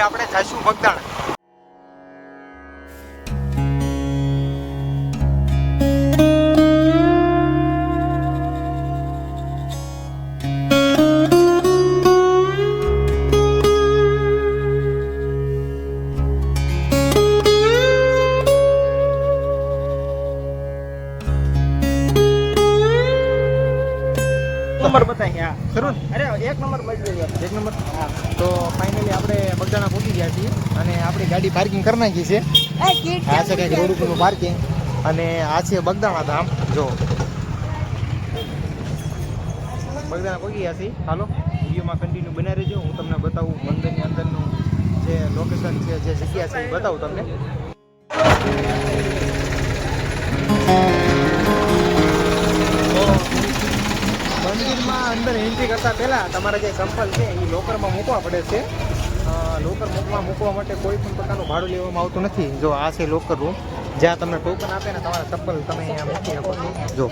હવે આપણે જઈશું બગદાણા નંબર ખરું ને? અરે એક નંબર એક નંબર? તો ફાઇનલી આપણે બગદાણા પહોંચી ગયા છીએ અને આપણી ગાડી પાર્કિંગ કરી નાખી છે. આ છે કંઈક રોડ ઉપરનું પાર્કિંગ અને આ છે બગદાણા ધામ. જો. બગદાણા પહોંચી ગયા છીએ. હાલો વિડીયોમાં કન્ટિન્યુ બનાવી રહેજો. હું તમને બતાવું મંદિરની અંદરનું જે લોકેશન છે જે જગ્યા છે એ બતાવું તમને. અંદર એન્ટ્રી કરતા પહેલા તમારે જે ચંપલ છે એ લોકરમાં મૂકવા પડે છે. લોકર મૂકવા મૂકવા માટે કોઈ પણ પ્રકારનું ભાડું લેવામાં આવતું નથી. જો આ છે લોકર રૂમ જ્યાં તમને ટોકન આપે ને તમારા ચપ્પલ તમે અહીંયા મૂકી શકો જો.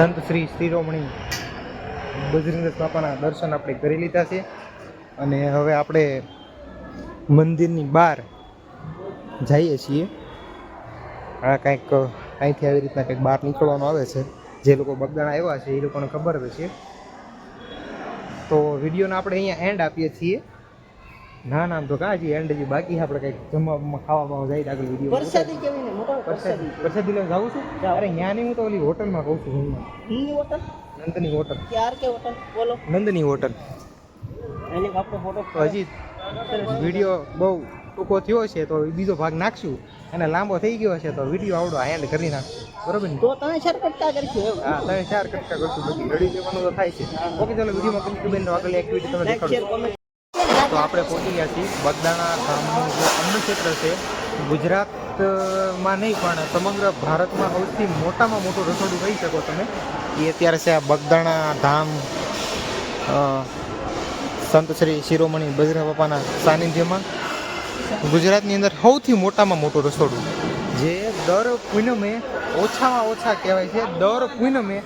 સંત શ્રી શિરોમણી બજરંગદાસ બાપાના દર્શન આપણે કરી લીધા છે. અને હવે આપણે મંદિરની બહાર જઈએ છીએ. આ કંઈક અહીંથી આવી રીતના કંઈક બહાર નીકળવાનું આવે છે. જે લોકો બગદાણા આવ્યા છે, એ લોકોને ખબર છે તો વિડીયોને આપણે અહીંયા એન્ડ આપીએ છીએ. ના નામ તો કા હજી એન્ડ હજી બાકી છે આપણે કંઈક જમવા બમવા, ખાવા બાવા જાય આગળ વીડિયો પ્રસાદી કેવી ને મોટો પ્રસાદી પ્રસાદી લઈને જાઉં છું. અરે ત્યાં નહીં હું તો ઓલી હોટલમાં કહું છું જમવા ઈ હોટલ? નંદની હોટલ. ક્યાર કે હોટલ? બોલો. નંદની હોટલ. એને આપણો ફોટો હજી વીડિયો બહુ ટૂંકો થયો છે તો બીજો ભાગ નાખશું. અને લાંબો થઈ ગયો છે તો વીડિયો આવડો એન્ડ કરી નાખશું. બરોબર ને? તો તમે શરકટકા કરશો એવું હા તમે ચાર કટકા કરશું બધી લડી લેવાનું તો થાય છે. ઓકે ચાલો વિડીયોમાં કમ્પ્લીટ બેન આગળ એક્ટિવિટી તમે દેખાડો. તો આપણે પહોંચી ગયા છીએ બગદાણા ધામનું જે અન્નક્ષેત્ર છે, ગુજરાતમાં નહીં, પણ સમગ્ર ભારતમાં સૌથી મોટામાં મોટું રસોડું કહી શકો તમે. એ અત્યારે છે આ બગદાણા ધામ સંત શ્રી શિરોમણી બજરા બાપાના સાનિધ્યમાં. ગુજરાતની અંદર સૌથી મોટામાં મોટું રસોડું, જે દર પૂનમે ઓછામાં ઓછા કહેવાય છે, દર પૂનમે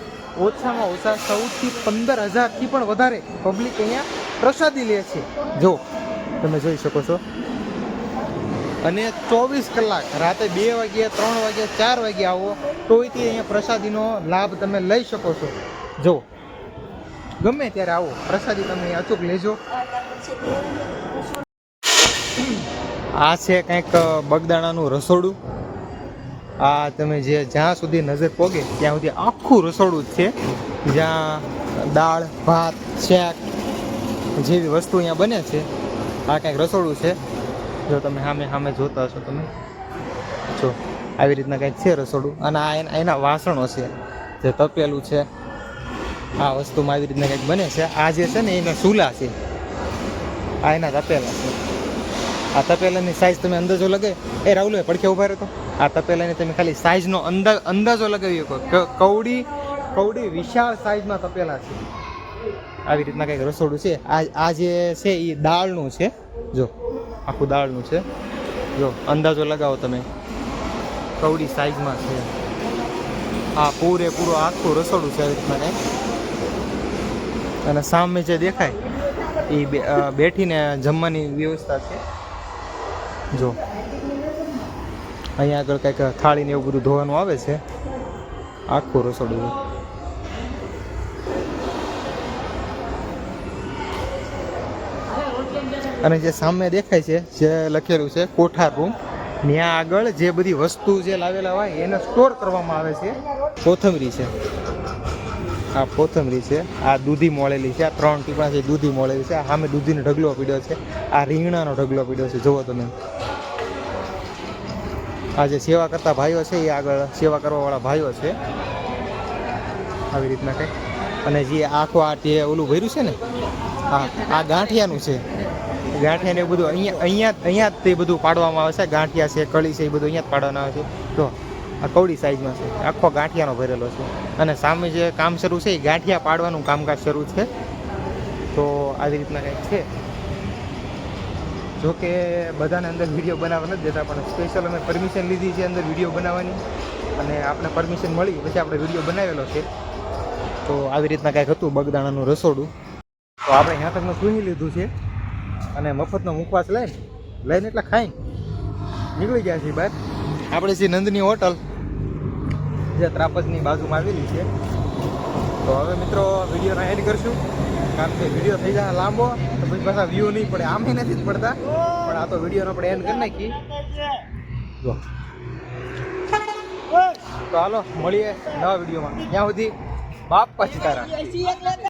ઓછામાં ઓછા સૌથી પંદર હજારથી પણ વધારે પબ્લિક અહીંયા પ્રસાદી લે છે. જો, તમે જોઈ શકો છો. અને ચોવીસ કલાક, રાતે બે વાગ્યા, ત્રણ વાગ્યા, ચાર વાગ્યા આવો, તોયથી અહીંયા પ્રસાદીનો લાભ તમે લઈ શકો છો. જો, ગમે ત્યારે આવો, પ્રસાદી તમે અચૂક લેજો. આ છે કંઈક બગદાણાનું રસોડું. આ તમે જે જ્યાં સુધી નજર પોગે, ત્યાં સુધી આખું રસોડું જ છે. જ્યાં દાળ, ભાત, શાક જેવી વસ્તુ અહીંયા બને છે, આ કંઈક રસોડું છે. જો તમે સામે સામે જોતા હશો તમે, જો, આવી રીતના કંઈક છે રસોડું. અને આ એના એના વાસણો છે, જે તપેલું છે. આ વસ્તુમાં આવી રીતના કંઈક બને છે. આ જે છે ને, એના ચૂલા છે. આ એના તપેલા છે. આ તપેલાની સાઇઝ તમે અંદાજો લગાવી, એ રાહુલ પડખે ઊભા રહેતો આ તપેલાની તમે ખાલી સાઇઝનો અંદાજ અંદાજો લગાવી શકો. કવડી કવડી વિશાળ સાઇઝમાં તપેલા છે. આવી રીતના કંઈક રસોડું છે. આ આ જે છે એ દાળનું છે. જો, આખું દાળનું છે. જો, અંદાજો લગાવો તમે. કવડી સાઈઝમાં છે. આ પૂરેપૂરો આખું રસોડું છે આવી રીતના કંઈક. અને સામે જે દેખાય એ બેઠીને જમવાની વ્યવસ્થા છે. જો, અહીંયા આગળ કંઈક થાળીને એવું બધું ધોવાનું આવે છે. આખું રસોડું અને જે સામે દેખાય છે, જે લખેલું છે કોઠાર રૂમ ત્યાં આગળ જે બધી વસ્તુ જે લાવેલા હોય એને સ્ટોર કરવામાં આવે છે. કોથમરી છે. આ કોથમરી છે. આ દૂધી મોળેલી છે. આ ત્રણ ટીપા છે દૂધી મોળેલી છે. આ સામે દૂધીનો ઢગલો પીડ્યો છે. આ રીંગણાનો ઢગલો પીડ્યો છે. જુઓ તમે. આ જે સેવા કરતા ભાઈઓ છે, એ આગળ સેવા કરવાવાળા ભાઈઓ છે. આવી રીતના કંઈક. અને જે આખું આ તે ઓલું ભર્યું છે ને? આ આ ગાંઠિયાનું છે. ગાંઠિયાને ને બધું અહીંયા અહીંયા અહીંયા તે બધું પાડવામાં આવે છે. ગાંઠિયા છે, કળી છે, એ બધું અહીંયા જ પાડવામાં આવે છે. તો આ કવડી સાઈઝમાં છે. આખો ગાંઠિયાનો ભરેલો છે. અને સામે જે કામ શરૂ છે, એ ગાંઠિયા પાડવાનું કામકાજ શરૂ છે. તો આવી રીતના કંઈક છે. જો કે બધાને અંદર વીડિયો બનાવવા નથી દેતા, પણ સ્પેશિયલ અમે પરમિશન લીધી છે અંદર વીડિયો બનાવવાની. અને આપણે પરમિશન મળી, પછી આપણે વીડિયો બનાવેલો છે. તો આવી રીતના કાંઈક હતું બગદાણાનું રસોડું. તો આપણે અહીંયા તકનું સુઈ લીધું છે. અને મફતનો મુખવાસ લઈને લઈને એટલે ખાઈને નીકળી ગયા છીએ બહાર આપણે જે નંદની હોટલ, જે ત્રાપસની બાજુમાં આવેલી છે. તો હવે મિત્રો વિડીયોનો એડ કરશું. કારણ કે વીડિયો થઈ જાય લાંબો, તો પછી પાછા વ્યૂ નહીં પડે. આમ નથી જ પડતા. પણ આ તો વિડીયોનો આપણે એન્ડ કરી નાખી જો. તો હાલો, મળીએ નવા વિડીયોમાં ત્યાં સુધી બાપ સીતારામ.